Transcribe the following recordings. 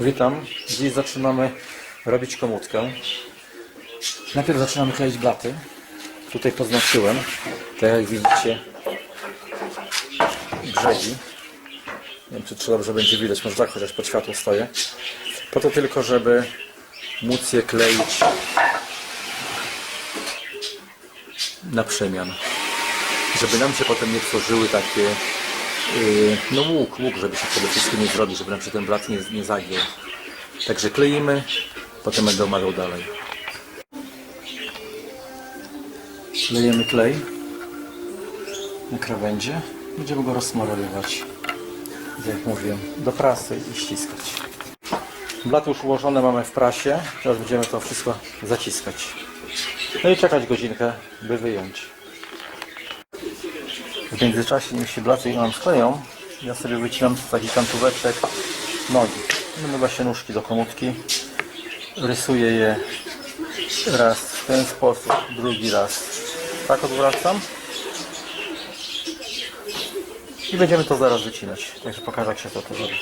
Witam. Dziś zaczynamy robić komutkę. Najpierw zaczynamy kleić blaty. Tutaj poznaczyłem, tak jak widzicie, brzegi. Nie wiem, czy czy dobrze będzie widać, może tak, chociaż pod światło stoję. Po to tylko, żeby móc je kleić na przemian. Żeby nam się potem nie tworzyły takie no łuk, łuk, żeby się przede wszystkim nie zrobił, żeby nam się ten blat nie, nie zagiął. Także kleimy, potem będę omawiał dalej. Klejemy klej na krawędzie. Będziemy go rozsmarowywać, tak jak mówiłem, do prasy i ściskać. Blaty już ułożone mamy w prasie. Teraz będziemy to wszystko zaciskać. No i czekać godzinkę, by wyjąć. W międzyczasie, się blaty nam skleją, ja sobie wycinam z takich kantóweczek nogi. Będą właśnie nóżki do komutki. Rysuję je raz w ten sposób, drugi raz tak odwracam. I będziemy to zaraz wycinać. Także pokażę jak się to, to robi.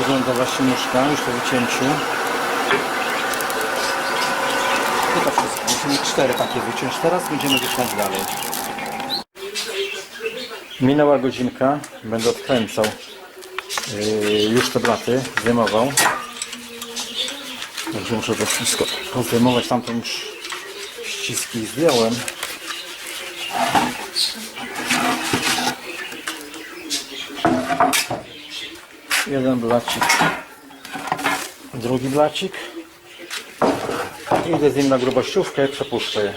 Wygląda właśnie nóżka już po wycięciu. I to wszystko. Musimy cztery takie wyciąć. Teraz będziemy wycinać dalej. Minęła godzinka. Będę odkręcał yy, już te blaty zdejmował. Także muszę to wszystko zdejmować. Tamtą już ściski zdjąłem. Jeden blacik, drugi blacik. I idę z nim na grubościówkę i przepuszczę je.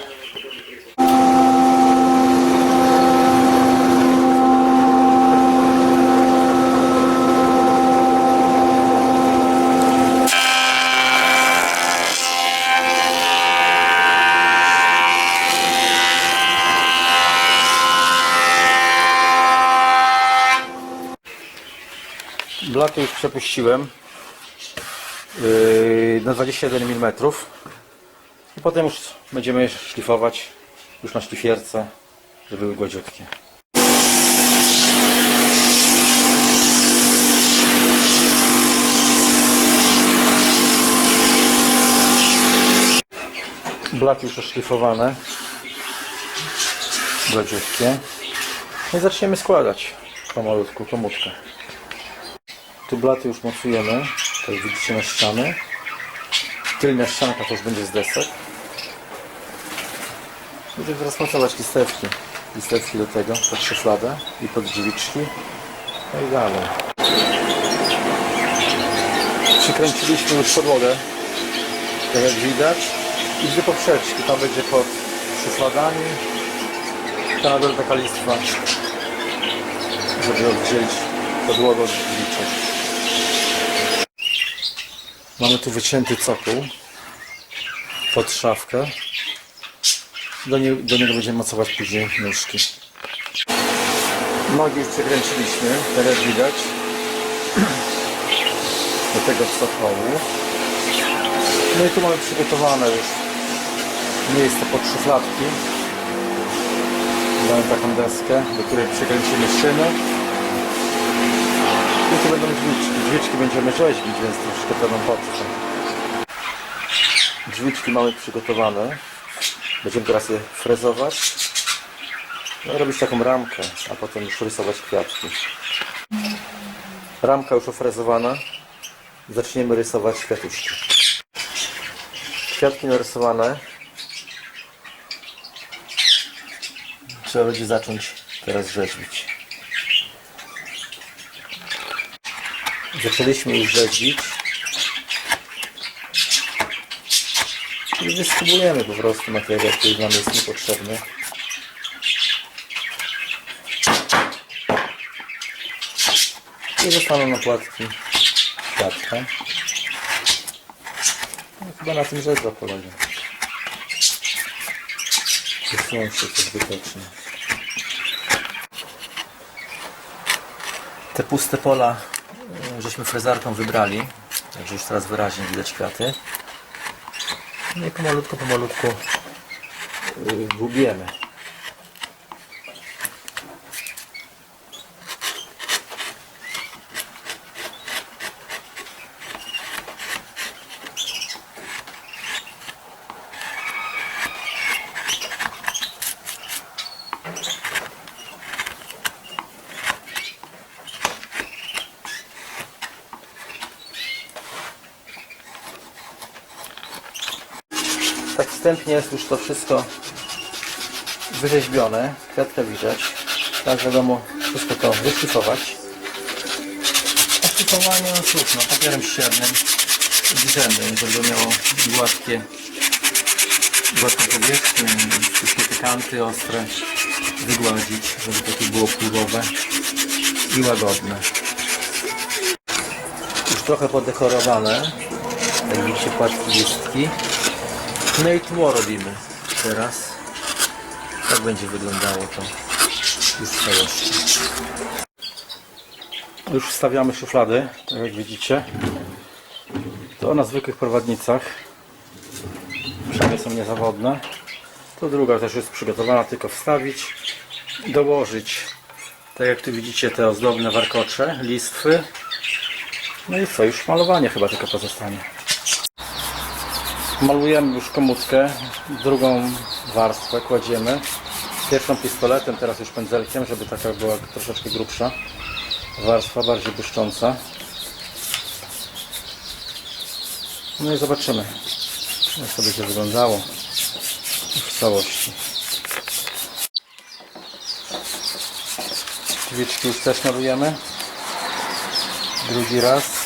Blaty już przepuściłem yy, na 21 mm i potem już będziemy szlifować już na szlifierce, żeby były gładziutkie. Blaty już oszlifowane, gładziutkie. No i zaczniemy składać pomalutku, komutkę. Tu blaty już mocujemy, tak widzicie na ściany. Tylnia ścianka już będzie z desek. Będziemy teraz mocować listewki. Listewki do tego, pod szufladę i pod drzwiczki. No i dalej. Przykręciliśmy już podłogę, tak jak widać. I dwie poprzeczki, tam będzie pod szufladami. Ta na dole taka listwa, żeby oddzielić podłogę od drzwiczek. Mamy tu wycięty cokół pod szafkę. Do, nie, do niego będziemy mocować później nóżki. Nogi już przekręciliśmy, jak widać. Do tego cokołu. No i tu mamy przygotowane już miejsce pod szufladki. Mamy taką deskę, do której przekręcimy szyny. Tu będą drzwiczki. Drzwiczki będziemy rzeźbić, więc troszkę będą potrwać. Drzwiczki mamy przygotowane. Będziemy teraz je frezować. No robić taką ramkę, a potem już rysować kwiatki. Ramka już ofrezowana. Zaczniemy rysować kwiatuszki. Kwiatki narysowane. Trzeba będzie zacząć teraz rzeźbić. Zaczęliśmy już rzeźbić. I wyskubujemy po prostu materiał, który nam jest niepotrzebny. I zostaną na płatki kwiatka. No, chyba na tym rzecz polega. Wysunąć się to zbytecznie. Te puste pola żeśmy frezarką wybrali, także już teraz wyraźnie widać kwiaty. No i pomalutko, pomalutku yy, gubiemy. Tak wstępnie jest już to wszystko wyrzeźbione. Kwiatka widać. Tak wiadomo, wszystko to wyszlifować. A szlifowanie, no cóż, no, papierem ściernym drzemy, żeby miało gładkie, gładką powierzchnię, wszystkie te kanty ostre wygładzić, żeby takie było pływowe i łagodne. Już trochę podekorowane. Jak widzicie, płatki listki. No i robimy teraz. Tak będzie wyglądało to już w całości. Już wstawiamy szuflady, tak jak widzicie. To na zwykłych prowadnicach. Przynajmniej są niezawodne. To druga też jest przygotowana, tylko wstawić, dołożyć, tak jak tu widzicie, te ozdobne warkocze, listwy. No i co, już malowanie chyba tylko pozostanie. Malujemy już komutkę, drugą warstwę kładziemy. Pierwszą pistoletem, teraz już pędzelkiem, żeby taka była troszeczkę grubsza, warstwa bardziej błyszcząca. No i zobaczymy, jak to będzie wyglądało w całości. Drzwiczki już też malujemy. Drugi raz.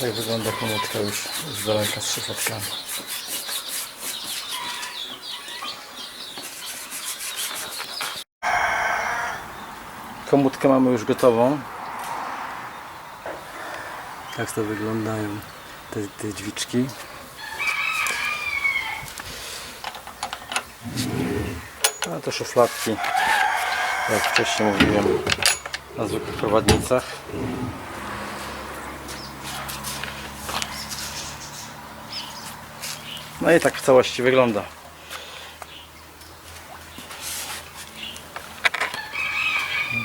Tak wygląda komórka już z daleka z szyfeczkami. Komutkę mamy już gotową. Tak to wyglądają te, te drzwiczki. A to szufladki, jak wcześniej mówiłem, na zwykłych prowadnicach. No i tak w całości wygląda.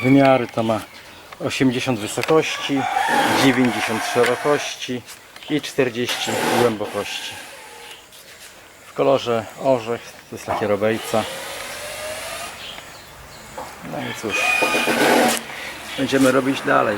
Wymiary to ma 80 wysokości, 90 szerokości i 40 głębokości. W kolorze orzech, to jest takie robejca. No i cóż, będziemy robić dalej.